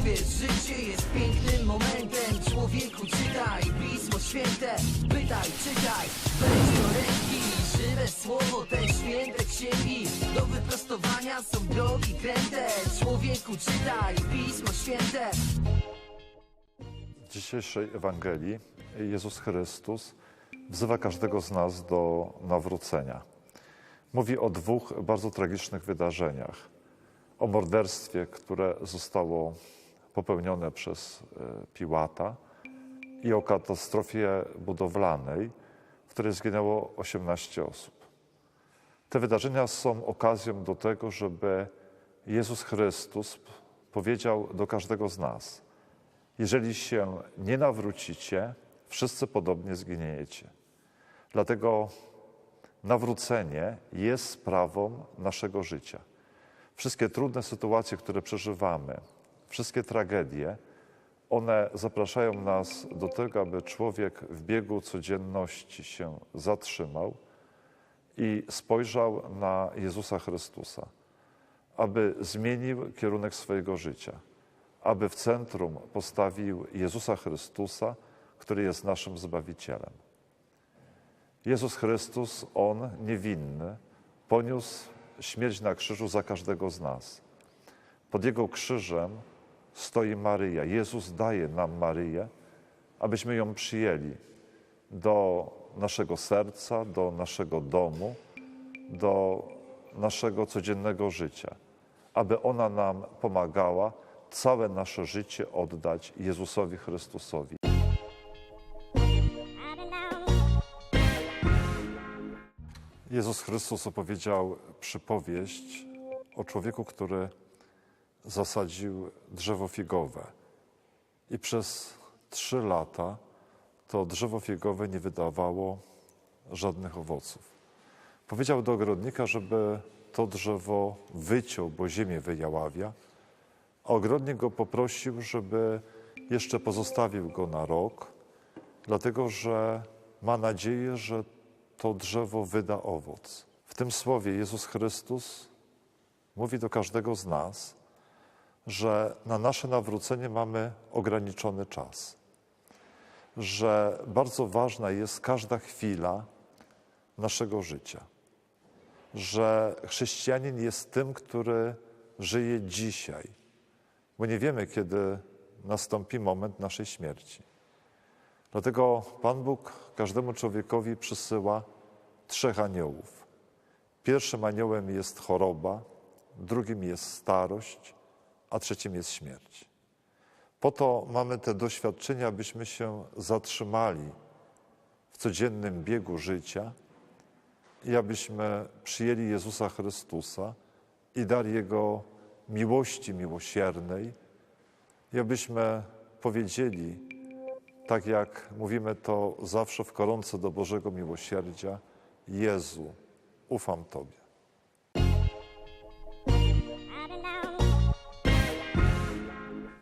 Uwierz, życie jest pięknym momentem. Człowieku czytaj Pismo Święte. Pytaj, czytaj, weź do ręki Żywe słowo, te święte księgi. Do wyprostowania są drogi kręte. Człowieku czytaj Pismo Święte. W dzisiejszej Ewangelii Jezus Chrystus wzywa każdego z nas do nawrócenia. Mówi o dwóch bardzo tragicznych wydarzeniach. O morderstwie, które zostało popełnione przez e, Piłata i o katastrofie budowlanej, w której zginęło 18 osób. Te wydarzenia są okazją do tego, żeby Jezus Chrystus powiedział do każdego z nas: Jeżeli się nie nawrócicie, wszyscy podobnie zginiecie. Dlatego nawrócenie jest sprawą naszego życia. Wszystkie trudne sytuacje, które przeżywamy, wszystkie tragedie, one zapraszają nas do tego, aby człowiek w biegu codzienności się zatrzymał i spojrzał na Jezusa Chrystusa, aby zmienił kierunek swojego życia, aby w centrum postawił Jezusa Chrystusa, który jest naszym Zbawicielem. Jezus Chrystus, On niewinny, poniósł śmierć na krzyżu za każdego z nas. Pod Jego krzyżem stoi Maryja. Jezus daje nam Maryję, abyśmy ją przyjęli do naszego serca, do naszego domu, do naszego codziennego życia, aby ona nam pomagała całe nasze życie oddać Jezusowi Chrystusowi. Jezus Chrystus opowiedział przypowieść o człowieku, który zasadził drzewo figowe. I przez trzy lata to drzewo figowe nie wydawało żadnych owoców. Powiedział do ogrodnika, żeby to drzewo wyciął, bo ziemię wyjaławia, a ogrodnik go poprosił, żeby jeszcze pozostawił go na rok, dlatego że ma nadzieję, że to drzewo wyda owoc. W tym słowie Jezus Chrystus mówi do każdego z nas, że na nasze nawrócenie mamy ograniczony czas, że bardzo ważna jest każda chwila naszego życia, że chrześcijanin jest tym, który żyje dzisiaj, bo nie wiemy, kiedy nastąpi moment naszej śmierci. Dlatego Pan Bóg każdemu człowiekowi przysyła trzech aniołów. Pierwszym aniołem jest choroba, drugim jest starość, a trzecim jest śmierć. Po to mamy te doświadczenia, abyśmy się zatrzymali w codziennym biegu życia i abyśmy przyjęli Jezusa Chrystusa i dar Jego miłości miłosiernej i abyśmy powiedzieli, tak jak mówimy to zawsze w koronce do Bożego Miłosierdzia, Jezu, ufam Tobie.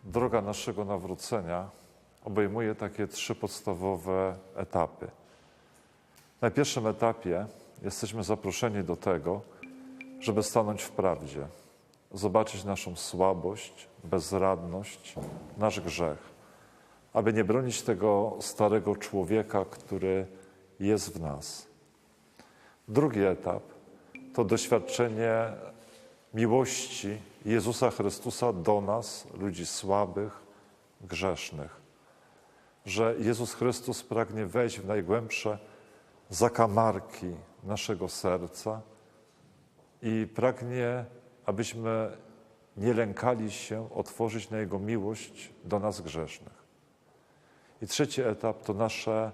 Droga naszego nawrócenia obejmuje takie trzy podstawowe etapy. Na pierwszym etapie jesteśmy zaproszeni do tego, żeby stanąć w prawdzie, zobaczyć naszą słabość, bezradność, nasz grzech, aby nie bronić tego starego człowieka, który jest w nas. Drugi etap to doświadczenie miłości Jezusa Chrystusa do nas, ludzi słabych, grzesznych. Że Jezus Chrystus pragnie wejść w najgłębsze zakamarki naszego serca i pragnie, abyśmy nie lękali się otworzyć na Jego miłość do nas grzesznych. I trzeci etap to nasze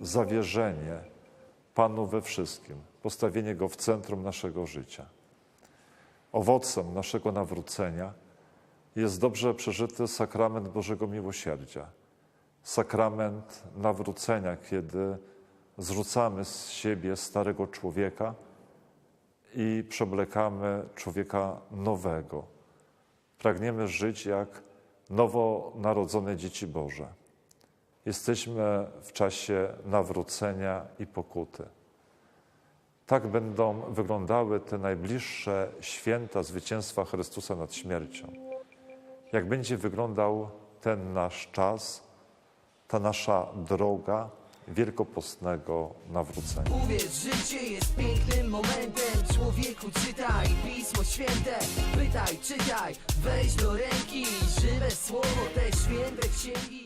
zawierzenie Panu we wszystkim, postawienie Go w centrum naszego życia. Owocem naszego nawrócenia jest dobrze przeżyty sakrament Bożego Miłosierdzia. Sakrament nawrócenia, kiedy zrzucamy z siebie starego człowieka i przeblekamy człowieka nowego. Pragniemy żyć jak nowonarodzone dzieci Boże. Jesteśmy w czasie nawrócenia i pokuty. Tak będą wyglądały te najbliższe święta zwycięstwa Chrystusa nad śmiercią. jak będzie wyglądał ten nasz czas, ta nasza droga wielkopostnego nawrócenia. Uwierz, życie jest pięknym momentem. Człowieku czytaj Pismo Święte. Pytaj, czytaj, weź do ręki. Żywe słowo, te święte księgi